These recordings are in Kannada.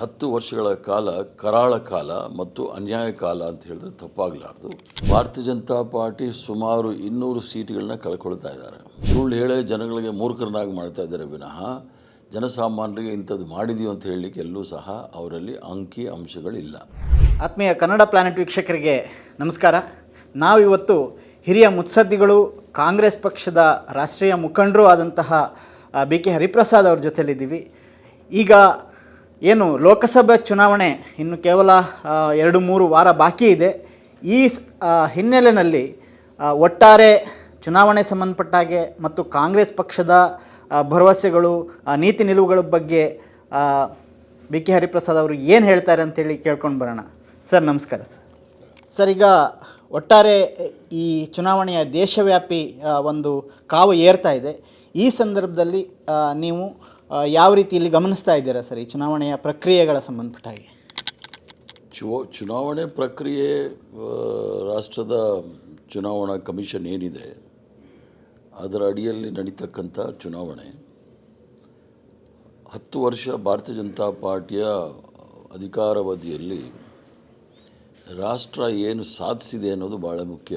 ಹತ್ತು ವರ್ಷಗಳ ಕಾಲ, ಕರಾಳ ಕಾಲ ಮತ್ತು ಅನ್ಯಾಯ ಕಾಲ ಅಂತ ಹೇಳಿದ್ರೆ ತಪ್ಪಾಗಲಾರ್ದು. ಭಾರತೀಯ ಜನತಾ ಪಾರ್ಟಿ ಸುಮಾರು ಇನ್ನೂರು ಸೀಟ್ಗಳನ್ನ ಕಳ್ಕೊಳ್ತಾ ಇದ್ದಾರೆ. ಸುಳ್ಳು ಹೇಳೇ ಜನಗಳಿಗೆ ಮೂರ್ಖರನ್ನಾಗಿ ಮಾಡ್ತಾ ಇದ್ದಾರೆ ವಿನಃ ಜನಸಾಮಾನ್ಯರಿಗೆ ಇಂಥದ್ದು ಮಾಡಿದೀವಿ ಅಂತ ಹೇಳಲಿಕ್ಕೆ ಎಲ್ಲೂ ಸಹ ಅವರಲ್ಲಿ ಅಂಕಿ ಅಂಶಗಳಿಲ್ಲ. ಆತ್ಮೀಯ ಕನ್ನಡ ಪ್ಲಾನೆಟ್ ವೀಕ್ಷಕರಿಗೆ ನಮಸ್ಕಾರ. ನಾವಿವತ್ತು ಹಿರಿಯ ಮುತ್ಸದ್ದಿಗಳು, ಕಾಂಗ್ರೆಸ್ ಪಕ್ಷದ ರಾಷ್ಟ್ರೀಯ ಮುಖಂಡರೂ ಆದಂತಹ ಬಿ ಕೆ ಹರಿಪ್ರಸಾದ್ ಅವ್ರ ಜೊತೆಯಲ್ಲಿದ್ದೀವಿ. ಈಗ ಏನು ಲೋಕಸಭೆ ಚುನಾವಣೆ ಇನ್ನು ಕೇವಲ ಎರಡು ಮೂರು ವಾರ ಬಾಕಿ ಇದೆ. ಈ ಹಿನ್ನೆಲೆಯಲ್ಲಿ ಒಟ್ಟಾರೆ ಚುನಾವಣೆ ಸಂಬಂಧಪಟ್ಟಾಗೆ ಮತ್ತು ಕಾಂಗ್ರೆಸ್ ಪಕ್ಷದ ಭರವಸೆಗಳು ನೀತಿ ನಿಲುವುಗಳ ಬಗ್ಗೆ ಬಿ ಕೆ ಹರಿಪ್ರಸಾದ್ ಅವರು ಏನು ಹೇಳ್ತಾರೆ ಅಂತೇಳಿ ಕೇಳ್ಕೊಂಡು ಬರೋಣ. ಸರ್, ನಮಸ್ಕಾರ ಸರ್. ಸರ್, ಈಗ ಒಟ್ಟಾರೆ ಈ ಚುನಾವಣೆಯ ದೇಶವ್ಯಾಪಿ ಒಂದು ಕಾವು ಏರ್ತಾ ಇದೆ. ಈ ಸಂದರ್ಭದಲ್ಲಿ ನೀವು ಯಾವ ರೀತಿ ಇಲ್ಲಿ ಗಮನಿಸ್ತಾ ಇದ್ದೀರಾ ಸರ್ ಈ ಚುನಾವಣೆಯ ಪ್ರಕ್ರಿಯೆಗಳ ಸಂಬಂಧಪಟ್ಟಾಗಿ? ಚು, ಚುನಾವಣೆ ಪ್ರಕ್ರಿಯೆ ರಾಷ್ಟ್ರದ ಚುನಾವಣಾ ಕಮಿಷನ್ ಏನಿದೆ, ಅದರ ಅಡಿಯಲ್ಲಿ ನಡೀತಕ್ಕಂಥ ಚುನಾವಣೆ. ಹತ್ತು ವರ್ಷ ಭಾರತೀಯ ಜನತಾ ಪಾರ್ಟಿಯ ಅಧಿಕಾರಾವಧಿಯಲ್ಲಿ ರಾಷ್ಟ್ರ ಏನು ಸಾಧಿಸಿದೆ ಅನ್ನೋದು ಭಾಳ ಮುಖ್ಯ.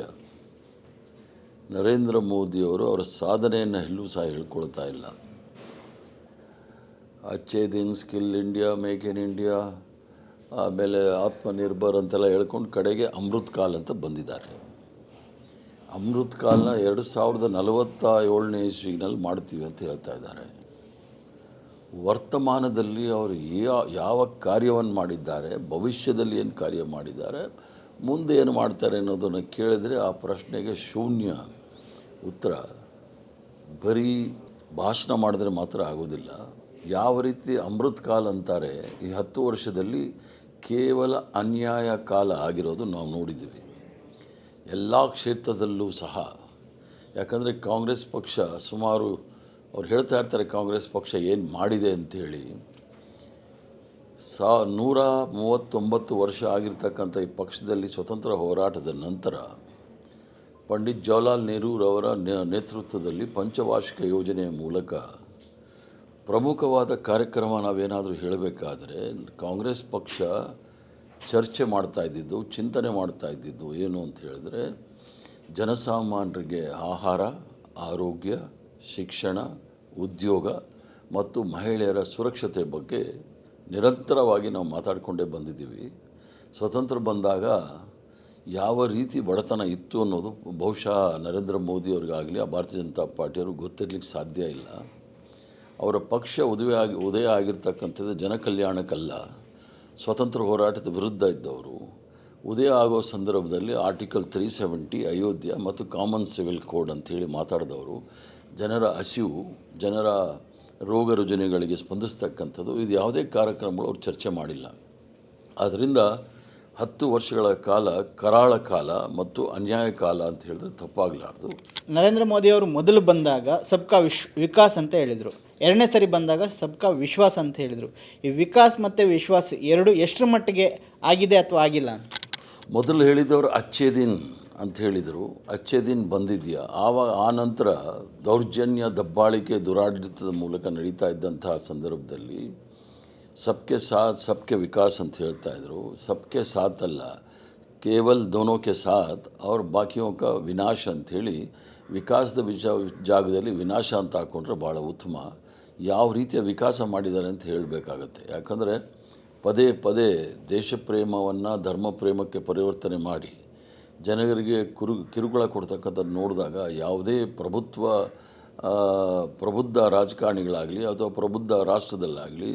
ನರೇಂದ್ರ ಮೋದಿಯವರು ಅವರ ಸಾಧನೆಯನ್ನು ಎಲ್ಲೂ ಸಹ ಹೇಳ್ಕೊಳ್ತಾ ಇಲ್ಲ. Achhe din skill India, make in India, ಆಮೇಲೆ ಆತ್ಮನಿರ್ಭರ್ ಅಂತೆಲ್ಲ ಹೇಳ್ಕೊಂಡು ಕಡೆಗೆ ಅಮೃತ್ ಕಾಲ್ ಅಂತ ಬಂದಿದ್ದಾರೆ. ಅಮೃತ್ ಕಾಲ್ನ ಎರಡು ಸಾವಿರದ ನಲವತ್ತ ಏಳನೇ ಇಸ್ವಿನಲ್ಲಿ ಮಾಡ್ತೀವಿ ಅಂತ ಹೇಳ್ತಾ ಇದ್ದಾರೆ. ವರ್ತಮಾನದಲ್ಲಿ ಅವರು ಯಾವ ಕಾರ್ಯವನ್ನು ಮಾಡಿದ್ದಾರೆ, ಭವಿಷ್ಯದಲ್ಲಿ ಏನು ಕಾರ್ಯ ಮಾಡಿದ್ದಾರೆ, ಮುಂದೆ ಏನು ಮಾಡ್ತಾರೆ ಅನ್ನೋದನ್ನು ಕೇಳಿದರೆ ಆ ಪ್ರಶ್ನೆಗೆ ಶೂನ್ಯ ಉತ್ತರ. ಬರೀ ಭಾಷಣ ಮಾಡಿದ್ರೆ ಮಾತ್ರ ಆಗೋದಿಲ್ಲ. ಯಾವ ರೀತಿ ಅಮೃತ್ ಕಾಲ್ ಅಂತಾರೆ, ಈ ಹತ್ತು ವರ್ಷದಲ್ಲಿ ಕೇವಲ ಅನ್ಯಾಯ ಕಾಲ ಆಗಿರೋದು ನಾವು ನೋಡಿದ್ದೀವಿ. ಎಲ್ಲ ಕ್ಷೇತ್ರದಲ್ಲೂ ಸಹ, ಯಾಕಂದರೆ ಕಾಂಗ್ರೆಸ್ ಪಕ್ಷ ಸುಮಾರು, ಅವ್ರು ಹೇಳ್ತಾ ಇರ್ತಾರೆ ಕಾಂಗ್ರೆಸ್ ಪಕ್ಷ ಏನು ಮಾಡಿದೆ ಅಂಥೇಳಿ ಸಾ, ನೂರ ಮೂವತ್ತೊಂಬತ್ತು ವರ್ಷ ಆಗಿರ್ತಕ್ಕಂಥ ಈ ಪಕ್ಷದಲ್ಲಿ ಸ್ವತಂತ್ರ ಹೋರಾಟದ ನಂತರ ಪಂಡಿತ್ ಜವಾಹರ್ಲಾಲ್ ನೆಹರೂರವರ ನೇತೃತ್ವದಲ್ಲಿ ಪಂಚವಾರ್ಷಿಕ ಯೋಜನೆಯ ಮೂಲಕ ಪ್ರಮುಖವಾದ ಕಾರ್ಯಕ್ರಮ ನಾವೇನಾದರೂ ಹೇಳಬೇಕಾದ್ರೆ, ಕಾಂಗ್ರೆಸ್ ಪಕ್ಷ ಚರ್ಚೆ ಮಾಡ್ತಾ ಇದ್ದಿದ್ದು, ಚಿಂತನೆ ಮಾಡ್ತಾ ಇದ್ದಿದ್ದು ಏನು ಅಂತ ಹೇಳಿದ್ರೆ, ಜನಸಾಮಾನ್ಯರಿಗೆ ಆಹಾರ, ಆರೋಗ್ಯ, ಶಿಕ್ಷಣ, ಉದ್ಯೋಗ ಮತ್ತು ಮಹಿಳೆಯರ ಸುರಕ್ಷತೆ ಬಗ್ಗೆ ನಿರಂತರವಾಗಿ ನಾವು ಮಾತಾಡಿಕೊಂಡೇ ಬಂದಿದ್ದೀವಿ. ಸ್ವತಂತ್ರ ಬಂದಾಗ ಯಾವ ರೀತಿ ಬಡತನ ಇತ್ತು ಅನ್ನೋದು ಬಹುಶಃ ನರೇಂದ್ರ ಮೋದಿಯವ್ರಿಗಾಗಲಿ, ಆ ಭಾರತೀಯ ಜನತಾ ಪಾರ್ಟಿಯವ್ರಿಗೆ ಗೊತ್ತಿರಲಿಕ್ಕೆ ಸಾಧ್ಯ ಇಲ್ಲ. ಅವರ ಪಕ್ಷ ಉದಯ ಆಗಿ, ಉದಯ ಆಗಿರ್ತಕ್ಕಂಥದ್ದು ಜನಕಲ್ಯಾಣಕ್ಕಲ್ಲ. ಸ್ವತಂತ್ರ ಹೋರಾಟದ ವಿರುದ್ಧ ಇದ್ದವರು. ಉದಯ ಆಗೋ ಸಂದರ್ಭದಲ್ಲಿ ಆರ್ಟಿಕಲ್ ತ್ರೀ ಸೆವೆಂಟಿ ಅಯೋಧ್ಯ ಮತ್ತು ಕಾಮನ್ ಸಿವಿಲ್ ಕೋಡ್ ಅಂಥೇಳಿ ಮಾತಾಡಿದವರು. ಜನರ ಹಸಿವು, ಜನರ ರೋಗ ರುಜಿನಗಳಿಗೆ ಸ್ಪಂದಿಸ್ತಕ್ಕಂಥದ್ದು. ಇದು ಯಾವುದೇ ಕಾರ್ಯಕ್ರಮಗಳು ಅವ್ರು ಚರ್ಚೆ ಮಾಡಿಲ್ಲ. ಆದ್ದರಿಂದ ಹತ್ತು ವರ್ಷಗಳ ಕಾಲ, ಕರಾಳ ಕಾಲ ಮತ್ತು ಅನ್ಯಾಯ ಕಾಲ ಅಂತ ಹೇಳಿದ್ರೆ ತಪ್ಪಾಗಲಾರ್ದು. ನರೇಂದ್ರ ಮೋದಿ ಅವರು ಮೊದಲು ಬಂದಾಗ ಸಬ್ಕಾ ವಿಶ್, ವಿಕಾಸ್ ಅಂತ ಹೇಳಿದರು. ಎರಡನೇ ಸರಿ ಬಂದಾಗ ಸಬ್ಕಾ ವಿಶ್ವಾಸ ಅಂತ ಹೇಳಿದರು. ಈ ವಿಕಾಸ್ ಮತ್ತು ವಿಶ್ವಾಸ ಎರಡು ಎಷ್ಟರ ಮಟ್ಟಿಗೆ ಆಗಿದೆ ಅಥವಾ ಆಗಿಲ್ಲ ಮೊದಲು ಹೇಳಿದವರು ಅಚ್ಚೆ ದಿನ್ ಅಂತ ಹೇಳಿದರು. ಅಚ್ಚೇ ದಿನ್ ಬಂದಿದೆಯಾ? ಆವಾಗ ಆ ನಂತರ ದೌರ್ಜನ್ಯ, ದಬ್ಬಾಳಿಕೆ, ದುರಾಡಳಿತದ ಮೂಲಕ ನಡೀತಾ ಇದ್ದಂತಹ ಸಂದರ್ಭದಲ್ಲಿ ಸಬ್ಕೆ ಸಾಥ್, ಸಬ್ಕೆ ವಿಕಾಸ್ ಅಂತ ಹೇಳ್ತಾ ಇದ್ರು. ಸಬ್ಕೆ ಸಾಥ್ ಅಲ್ಲ, ಕೇವಲ್ ದೋನೋಕೆ ಸಾಥ್, ಅವ್ರ ಬಾಕಿಯೋ ಕ ವಿನಾಶ ಅಂಥೇಳಿ ವಿಕಾಸದ ವಿಚ ಜಾಗದಲ್ಲಿ ವಿನಾಶ ಅಂತ ಹಾಕ್ಕೊಂಡ್ರೆ ಭಾಳ ಉತ್ತಮ. ಯಾವ ರೀತಿಯ ವಿಕಾಸ ಮಾಡಿದ್ದಾರೆ ಅಂತ ಹೇಳಬೇಕಾಗತ್ತೆ. ಯಾಕಂದರೆ ಪದೇ ಪದೇ ದೇಶ ಪ್ರೇಮವನ್ನು ಧರ್ಮ ಪ್ರೇಮಕ್ಕೆ ಪರಿವರ್ತನೆ ಮಾಡಿ ಜನರಿಗೆ ಕುರು, ಕಿರುಕುಳ ಕೊಡ್ತಕ್ಕಂಥದ್ದು ನೋಡಿದಾಗ ಯಾವುದೇ ಪ್ರಭುತ್ವ ಪ್ರಬುದ್ಧ ರಾಜಕಾರಣಿಗಳಾಗಲಿ ಅಥವಾ ಪ್ರಬುದ್ಧ ರಾಷ್ಟ್ರದಲ್ಲಾಗಲಿ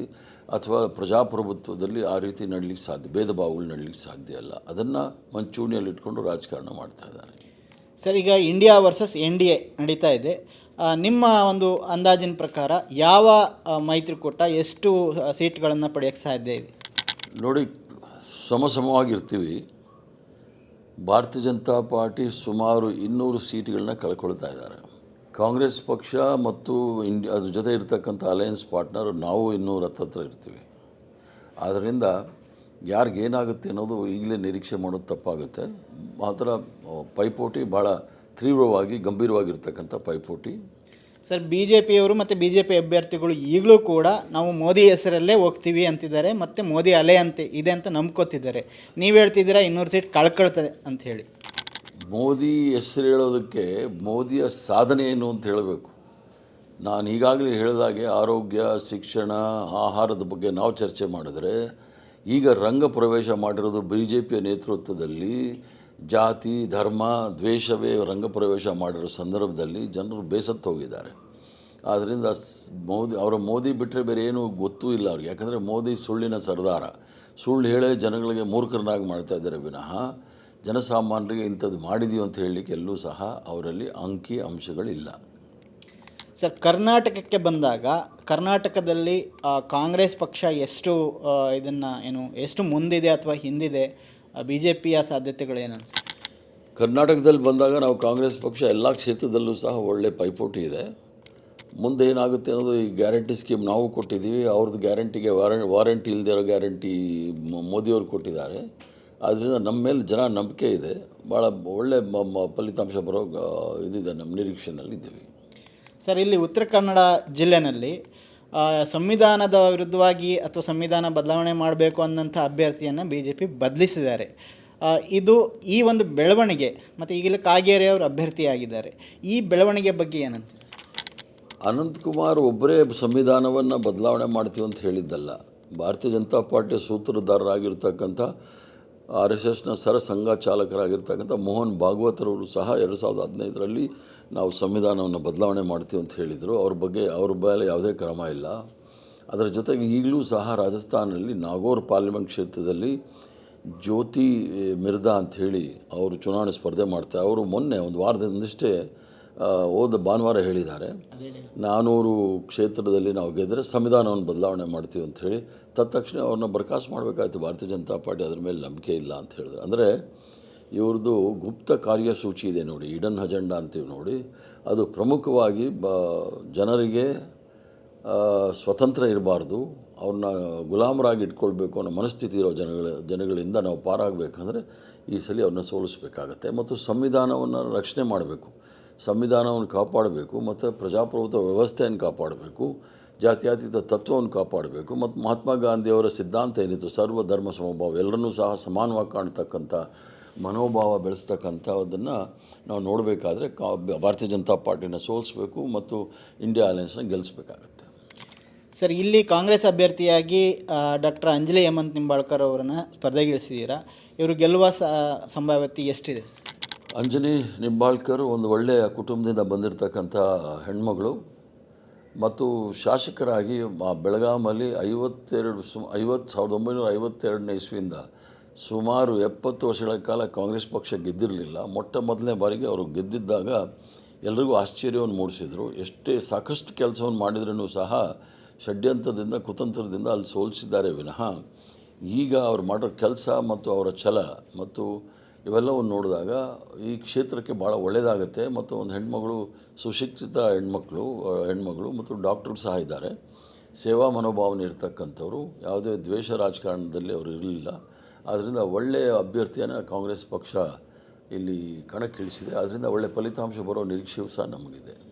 ಅಥವಾ ಪ್ರಜಾಪ್ರಭುತ್ವದಲ್ಲಿ ಆ ರೀತಿ ನಡಲಿಕ್ಕೆ ಸಾಧ್ಯ, ಭೇದ ಭಾವಗಳು ನಡಲಿಕ್ಕೆ ಸಾಧ್ಯ ಅಲ್ಲ. ಅದನ್ನು ಮಂಚೂಣಿಯಲ್ಲಿಟ್ಕೊಂಡು ರಾಜಕಾರಣ ಮಾಡ್ತಾ ಇದ್ದಾರೆ. ಸರ್, ಈಗ India versus N D A ನಡೀತಾ ಇದೆ. ನಿಮ್ಮ ಒಂದು ಅಂದಾಜಿನ ಪ್ರಕಾರ ಯಾವ ಮೈತ್ರಿಕೂಟ ಎಷ್ಟು ಸೀಟ್ಗಳನ್ನು ಪಡೆಯೋಕ್ಕೆ ಸಾಧ್ಯ ಇದೆ? ನೋಡಿ ಸಮಸಮವಾಗಿರ್ತೀವಿ ಭಾರತೀಯ ಜನತಾ ಪಾರ್ಟಿ ಸುಮಾರು ಇನ್ನೂರು ಸೀಟ್ಗಳನ್ನ ಕಳ್ಕೊಳ್ತಾ ಇದ್ದಾರೆ. ಕಾಂಗ್ರೆಸ್ ಪಕ್ಷ ಮತ್ತು ಇಂಡಿ ಅದ್ರ ಜೊತೆ ಇರ್ತಕ್ಕಂಥ ಅಲಯನ್ಸ್ ಪಾರ್ಟ್ನರ್ ನಾವು ಇನ್ನೂರ ಹತ್ತತ್ರ ಇರ್ತೀವಿ. ಆದ್ದರಿಂದ ಯಾರಿಗೇನಾಗುತ್ತೆ ಅನ್ನೋದು ಈಗಲೇ ನಿರೀಕ್ಷೆ ಮಾಡೋದು ತಪ್ಪಾಗುತ್ತೆ. ಮಾತ್ರ ಪೈಪೋಟಿ ಭಾಳ ತೀವ್ರವಾಗಿ ಗಂಭೀರವಾಗಿರ್ತಕ್ಕಂಥ ಪೈಪೋಟಿ. ಸರ್ ಬಿ ಜೆ ಪಿಯವರು ಮತ್ತು ಬಿ ಜೆ ಪಿ ಅಭ್ಯರ್ಥಿಗಳು ಈಗಲೂ ಕೂಡ ನಾವು ಮೋದಿ ಹೆಸರಲ್ಲೇ ಹೋಗ್ತೀವಿ ಅಂತಿದ್ದಾರೆ ಮತ್ತು ಮೋದಿ ಅಲೆ ಅಂತ ಇದೆ ಅಂತ ನಂಬ್ಕೋತಿದ್ದಾರೆ. ನೀವು ಹೇಳ್ತಿದ್ದೀರಾ ಇನ್ನೂರು ಸೀಟ್ ಕಳ್ಕೊಳ್ತದೆ ಅಂತ ಹೇಳಿ. ಮೋದಿ ಹೆಸರು ಹೇಳೋದಕ್ಕೆ ಮೋದಿಯ ಸಾಧನೆ ಏನು ಅಂತ ಹೇಳಬೇಕು. ನಾನು ಈಗಾಗಲೇ ಹೇಳಿದಾಗೆ ಆರೋಗ್ಯ ಶಿಕ್ಷಣ ಆಹಾರದ ಬಗ್ಗೆ ನಾವು ಚರ್ಚೆ ಮಾಡಿದ್ರೆ ಈಗ ರಂಗ ಪ್ರವೇಶ ಮಾಡಿರೋದು ಬಿ ಜೆ ಪಿಯ ನೇತೃತ್ವದಲ್ಲಿ ಜಾತಿ, ಧರ್ಮ, ದ್ವೇಷವೇ ರಂಗಪ್ರವೇಶ ಮಾಡಿರೋ ಸಂದರ್ಭದಲ್ಲಿ ಜನರು ಬೇಸತ್ತು ಹೋಗಿದ್ದಾರೆ. ಆದ್ದರಿಂದ ಮೋದಿ, ಅವರ ಮೋದಿ ಬಿಟ್ಟರೆ ಬೇರೆ ಏನೂ ಗೊತ್ತೂ ಇಲ್ಲ ಅವ್ರಿಗೆ. ಯಾಕಂದರೆ ಮೋದಿ ಸುಳ್ಳಿನ ಸರ್ದಾರ. ಸುಳ್ಳು ಹೇಳೇ ಜನಗಳಿಗೆ ಮೂರ್ಖರನ್ನಾಗಿ ಮಾಡ್ತಾ ಇದ್ದಾರೆ ವಿನಃ. ಜನಸಾಮಾನ್ಯರಿಗೆ ಇಂಥದ್ದು ಮಾಡಿದೀವಿ ಅಂತ ಹೇಳಲಿಕ್ಕೆ ಎಲ್ಲೂ ಸಹ ಅವರಲ್ಲಿ ಅಂಕಿ ಅಂಶಗಳಿಲ್ಲ. ಸರ್, ಕರ್ನಾಟಕಕ್ಕೆ ಬಂದಾಗ, ಕರ್ನಾಟಕದಲ್ಲಿ ಕಾಂಗ್ರೆಸ್ ಪಕ್ಷ ಎಷ್ಟು ಇದನ್ನು ಏನು, ಎಷ್ಟು ಮುಂದಿದೆ ಅಥವಾ ಹಿಂದಿದೆ ಬಿ ಜೆ ಪಿಯ ಸಾಧ್ಯತೆಗಳೇನು? ಕರ್ನಾಟಕದಲ್ಲಿ ಬಂದಾಗ ನಾವು ಕಾಂಗ್ರೆಸ್ ಪಕ್ಷ ಎಲ್ಲ ಕ್ಷೇತ್ರದಲ್ಲೂ ಸಹ ಒಳ್ಳೆ ಪೈಪೋಟಿ ಇದೆ. ಮುಂದೆ ಏನಾಗುತ್ತೆ ಅನ್ನೋದು ಈ ಗ್ಯಾರಂಟಿ ಸ್ಕೀಮ್ ನಾವು ಕೊಟ್ಟಿದ್ದೀವಿ. ಅವ್ರದ್ದು ಗ್ಯಾರಂಟಿಗೆ ವಾರಂಟ್ ವಾರಂಟಿ ಇಲ್ಲದೆ ಇರೋ ಗ್ಯಾರಂಟಿ ಮೋದಿಯವರು ಕೊಟ್ಟಿದ್ದಾರೆ. ಆದ್ದರಿಂದ ನಮ್ಮ ಮೇಲೆ ಜನ ನಂಬಿಕೆ ಇದೆ. ಭಾಳ ಒಳ್ಳೆ ಫಲಿತಾಂಶ ಬರೋ ಆ, ಇದಿದೆ ನಮ್ಮ ನಿರೀಕ್ಷೆನಲ್ಲಿ ಇದ್ದೀವಿ ಸರ್ ಇಲ್ಲಿ ಉತ್ತರ ಕನ್ನಡ ಜಿಲ್ಲೆನಲ್ಲಿ ಆ, ಸಂವಿಧಾನದ ವಿರುದ್ಧವಾಗಿ ಅಥವಾ ಸಂವಿಧಾನ ಬದಲಾವಣೆ ಮಾಡಬೇಕು ಅನ್ನೋಂಥ ಅಭ್ಯರ್ಥಿಯನ್ನು ಬಿ ಜೆ ಪಿ ಬದಲಿಸಿದ್ದಾರೆ ಇದು ಈ ಒಂದು ಬೆಳವಣಿಗೆ ಮತ್ತು ಈಗಲೇ ಕಾಗೇರಿ ಅವರು ಅಭ್ಯರ್ಥಿಯಾಗಿದ್ದಾರೆ. ಈ ಬೆಳವಣಿಗೆ ಬಗ್ಗೆ ಏನಂತ ಅನಂತಕುಮಾರ್ ಒಬ್ಬರೇ ಸಂವಿಧಾನವನ್ನು ಬದಲಾವಣೆ ಮಾಡ್ತೀವಿ ಅಂತ ಹೇಳಿದ್ದಲ್ಲ. ಭಾರತೀಯ ಜನತಾ ಪಾರ್ಟಿಯ ಸೂತ್ರಧಾರರಾಗಿರ್ತಕ್ಕಂಥ ಆರ್ ಎಸ್ ಎಸ್ನ ಸರ ಸಂಘ ಚಾಲಕರಾಗಿರ್ತಕ್ಕಂಥ ಮೋಹನ್ ಭಾಗವತರವರು ಸಹ ಎರಡು ಸಾವಿರದ ಹದಿನೈದರಲ್ಲಿ ನಾವು ಸಂವಿಧಾನವನ್ನು ಬದಲಾವಣೆ ಮಾಡ್ತೀವಿ ಅಂತ ಹೇಳಿದರು. ಅವ್ರ ಬಗ್ಗೆ, ಅವ್ರ ಮೇಲೆ ಯಾವುದೇ ಕ್ರಮ ಇಲ್ಲ. ಅದರ ಜೊತೆಗೆ ಈಗಲೂ ಸಹ ರಾಜಸ್ಥಾನದಲ್ಲಿ ನಾಗೋರ್ ಪಾರ್ಲಿಮೆಂಟ್ ಕ್ಷೇತ್ರದಲ್ಲಿ ಜ್ಯೋತಿ ಮಿರ್ದಾ ಅಂಥೇಳಿ ಅವರು ಚುನಾವಣೆ ಸ್ಪರ್ಧೆ ಮಾಡ್ತಾರೆ. ಅವರು ಮೊನ್ನೆ ಒಂದು ವಾರದಿಂದಷ್ಟೇ ಹೋದ ಭಾನುವಾರ ಹೇಳಿದ್ದಾರೆ, ನಾನೂರು ಕ್ಷೇತ್ರದಲ್ಲಿ ನಾವು ಗೆದ್ದರೆ ಸಂವಿಧಾನವನ್ನು ಬದಲಾವಣೆ ಮಾಡ್ತೀವಿ ಅಂತ ಹೇಳಿ, ತತ್ಕ್ಷಣ ಅವ್ರನ್ನ ಬರ್ಖಾಸ್ತು ಮಾಡಬೇಕಾಯ್ತು. ಭಾರತೀಯ ಜನತಾ ಪಾರ್ಟಿ ಅದ್ರ ಮೇಲೆ ನಂಬಿಕೆ ಇಲ್ಲ ಅಂತ ಹೇಳಿದ್ರು. ಅಂದರೆ ಇವ್ರದ್ದು ಗುಪ್ತ ಕಾರ್ಯಸೂಚಿ ಇದೆ ನೋಡಿ ಇಡನ್ ಅಜೆಂಡಾ ಅಂತೀವಿ ನೋಡಿ, ಅದು ಪ್ರಮುಖವಾಗಿ ಬ, ಜನರಿಗೆ ಸ್ವತಂತ್ರ ಇರಬಾರ್ದು, ಅವ್ರನ್ನ ಗುಲಾಮರಾಗಿ ಇಟ್ಕೊಳ್ಬೇಕು ಅನ್ನೋ ಮನಸ್ಥಿತಿ ಇರೋ ಜನಗಳ, ಜನಗಳಿಂದ ನಾವು ಪಾರಾಗಬೇಕಂದ್ರೆ ಈ ಸಲ ಅವ್ರನ್ನ ಸೋಲಿಸ್ಬೇಕಾಗತ್ತೆ. ಮತ್ತು ಸಂವಿಧಾನವನ್ನು ರಕ್ಷಣೆ ಮಾಡಬೇಕು. ಸಂವಿಧಾನವನ್ನು ಕಾಪಾಡಬೇಕು, ಮತ್ತು ಪ್ರಜಾಪ್ರಭುತ್ವ ವ್ಯವಸ್ಥೆಯನ್ನು ಕಾಪಾಡಬೇಕು, ಜಾತ್ಯತೀತ ತತ್ವವನ್ನು ಕಾಪಾಡಬೇಕು, ಮತ್ತು ಮಹಾತ್ಮ ಗಾಂಧಿಯವರ ಸಿದ್ಧಾಂತ ಏನಿತ್ತು, ಸರ್ವ ಧರ್ಮ ಸಮಭಾವ, ಎಲ್ಲರನ್ನೂ ಸಹ ಸಮಾನವಾಗಿ ಕಾಣ್ತಕ್ಕಂಥ ಮನೋಭಾವ ಬೆಳೆಸ್ತಕ್ಕಂಥದ್ದನ್ನು ನಾವು ನೋಡಬೇಕಾದ್ರೆ ಕಾ, ಭಾರತೀಯ ಜನತಾ ಪಾರ್ಟಿನ ಸೋಲಿಸಬೇಕು ಮತ್ತು ಇಂಡಿಯಾ ಅಲಯನ್ಸ್ನ ಗೆಲ್ಲಿಸ್ಬೇಕಾಗತ್ತೆ ಸರ್, ಇಲ್ಲಿ ಕಾಂಗ್ರೆಸ್ ಅಭ್ಯರ್ಥಿಯಾಗಿ ಡಾಕ್ಟರ್ ಅಂಜಲಿ ಹೇಮಂತ್ ನಿಂಬಾಳ್ಕರ್ ಅವರನ್ನು ಸ್ಪರ್ಧೆಗಿಳಿಸಿದ್ದೀರಾ? ಇವರು ಗೆಲ್ಲುವ ಸಂಭಾವ್ಯತೆ ಎಷ್ಟಿದೆ? ಅಂಜನಿ ನಿಂಬಾಳ್ಕರ್ ಒಂದು ಒಳ್ಳೆಯ ಕುಟುಂಬದಿಂದ ಬಂದಿರತಕ್ಕಂಥ ಹೆಣ್ಮಗಳು ಮತ್ತು ಶಾಸಕರಾಗಿ ಬೆಳಗಾಮಲ್ಲಿ ಐವತ್ತೆರಡು ಸು ಐವತ್ತು ಸಾವಿರದ ಒಂಬೈನೂರ ಐವತ್ತೆರಡನೇ ಇಸ್ವಿಯಿಂದ ಸುಮಾರು ಎಪ್ಪತ್ತು ವರ್ಷಗಳ ಕಾಲ ಕಾಂಗ್ರೆಸ್ ಪಕ್ಷ ಗೆದ್ದಿರಲಿಲ್ಲ. ಮೊಟ್ಟ ಮೊದಲನೇ ಬಾರಿಗೆ ಅವರು ಗೆದ್ದಿದ್ದಾಗ ಎಲ್ರಿಗೂ ಆಶ್ಚರ್ಯವನ್ನು ಮೂಡಿಸಿದರು. ಎಷ್ಟೇ ಸಾಕಷ್ಟು ಕೆಲಸವನ್ನು ಮಾಡಿದ್ರೂ ಸಹ ಷಡ್ಯಂತ್ರದಿಂದ, ಕುತಂತ್ರದಿಂದ ಅಲ್ಲಿ ಸೋಲಿಸಿದ್ದಾರೆ ವಿನಃ. ಈಗ ಅವ್ರು ಮಾಡೋ ಕೆಲಸ ಮತ್ತು ಅವರ ಛಲ ಮತ್ತು ಇವೆಲ್ಲವನ್ನು ನೋಡಿದಾಗ ಈ ಕ್ಷೇತ್ರಕ್ಕೆ ಭಾಳ ಒಳ್ಳೆಯದಾಗುತ್ತೆ ಮತ್ತು ಒಂದು ಹೆಣ್ಮಗಳು, ಸುಶಿಕ್ಷಿತ ಹೆಣ್ಮಕ್ಳು ಹೆಣ್ಮಗಳು ಮತ್ತು ಡಾಕ್ಟ್ರು ಸಹ ಇದ್ದಾರೆ. ಸೇವಾ ಮನೋಭಾವನೆ ಇರ್ತಕ್ಕಂಥವ್ರು, ಯಾವುದೇ ದ್ವೇಷ ರಾಜಕಾರಣದಲ್ಲಿ ಅವರು ಇರಲಿಲ್ಲ. ಆದ್ದರಿಂದ ಒಳ್ಳೆಯ ಅಭ್ಯರ್ಥಿಯನ್ನು ಕಾಂಗ್ರೆಸ್ ಪಕ್ಷ ಇಲ್ಲಿ ಕಣಕ್ಕಿಳಿಸಿದೆ. ಅದರಿಂದ ಒಳ್ಳೆಯ ಫಲಿತಾಂಶ ಬರೋ ನಿರೀಕ್ಷೆಯೂ ಸಹ ನಮಗಿದೆ.